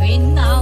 We know.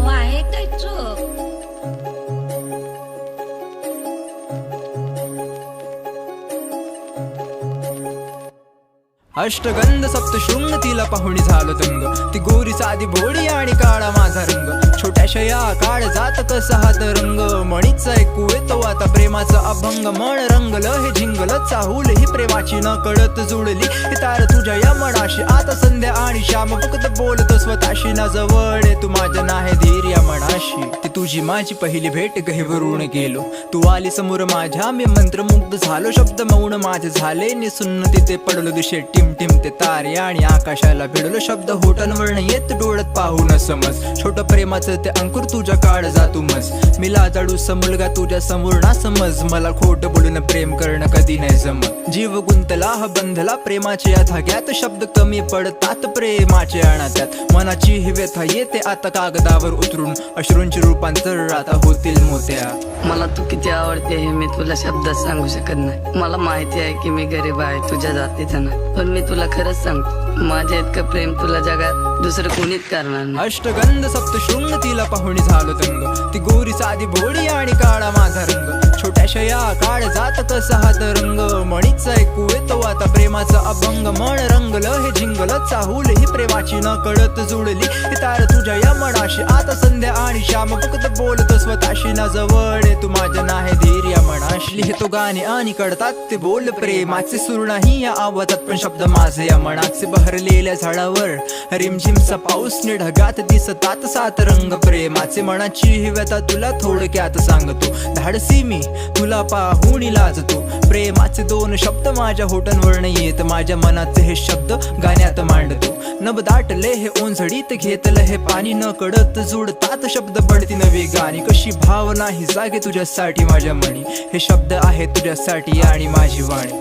अष्टगंध Saptashrung तिला पाहुणी झालं दंग ती गोरी साधी भोळी आणि काळा माझा रंग. छोट्याशा या काळ जात कसा हात रंग मणीचा ऐकू येतो आता प्रेमाचा अभंग. मन रंगलं हे झिंगल चाहूल ही प्रेमाची न कळत जुळली तार तुझ्या या मनाशी आता संध्या आणि श्याम फक्त बोलतो स्वतःशी. ना जवळ तू माझ्या नाही धीर या मनाशी. ती तुझी माझी पहिली भेट गहिवरून गेलो. तू आली समोर माझ्या मी मंत्रमुग्ध झालो. शब्द मौन माझे झाले निसुन्न तिथे पडलो दिशे टिम. टिमटिमते तारे आणि आकाशाला भिडलो शब्द होटनवर्ण येत डोळत पाहून समज. छोट प्रेमाचं ते अंकुर तुझ्या काळ जातू मस. मी लाजाडू मुलगा तुझ्या समोर ना समज. मला खोट बोलून प्रेम करणं कधी नाही जमत. जीव गुंतला हा बंधला प्रेमाच्या या शब्द कमी पडतात प्रेमाचे अनात्यात. मनाची ही व्यथा येते आता कागदावर उतरून. अश्रूंचे रूपांतर आता होतील मोत्या. मला तू किती आवडते हे मी तुला शब्दात सांगू शकत नाही. मला माहिती आहे की मी गरीब आहे तुझ्या जातीचा नाही. पण मी तुला खरंच सांगतो माझ्या इतकं प्रेम तुला जगात दुसरं कोणीच करणार नाही. अष्टगंध सप्तशृंग तिला पाहुणी झालो तंग ती गोरी साधी भोळी आणि काळा माझा रंग. छोट्याशा या काळ जात कसा हात रंग मणीचा ऐकू येतो आता प्रेमाचा अभंग. मन रंगलं हे झिंगलं चाहूल ही प्रेमाची न कळत जुळली तार तुझ्या या मनाशी. आता संध्या आणि श्याम फक्त बोलतो स्वतःशी. ना जवळ तू माझ्या नाही धीर या मनाशी. तो गाणे आणि कळतात ते बोल. प्रेमाचे सुर नाही या आवाजात. पण शब्द माझे या मनाचे बहरलेल्या झाडावर. रिमझिमचा पाऊस नि ढगात दिसतात सात रंग प्रेमाचे मनाची ही व्यथा तुला थोडक्यात सांगतो. धाडसी मी तुला पाहून लाजतो. प्रेमाचे दोन शब्द माझ्या होटनवर येत माझ्या मनाचे हे शब्द गाण्यात मांडतो. नभ दाटले हे ओंझडीत घेतलं हे पाणी न कडत जुडतात शब्द पडती नवी गाणी. कशी भावना ही जागे तुझ्यासाठी माझ्या मनी. हे शब्द आहे तुझ्यासाठी आणि माझी वाणी.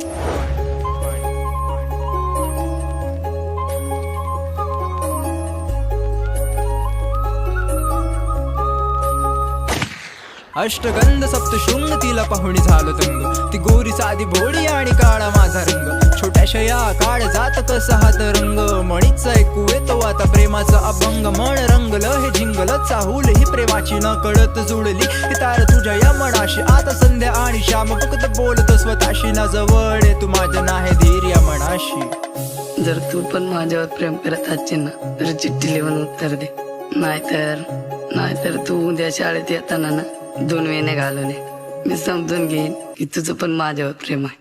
अष्टगंध सप्तशृंग तिला पाहुणी झालो तंग. ती गोरी साधी भोळी आणि काळा माझा रंग. छोट्याशा या काळ जात कसा हात रंग मणीचा ऐकू येतो आता प्रेमाचा अभंग. मन रंगलं हे झिंगलं चाहूल ही प्रेमाची न कळत जुळली. ही तार तुझ्या या मनाशी आता संध्या आणि श्याम फक्त बोलत स्वतःशी. ना जवळ तू माझ्या नाही धीर या मनाशी. जर तू पण माझ्यावर प्रेम करत असशील ना तर चिठ्ठी लिहून उत्तर दे. नाहीतर नाहीतर तू उद्या शाळेत येताना ना दोन वेने घालून मी समजून घेईन की तुझं पण माझ्यावर प्रेम आहे.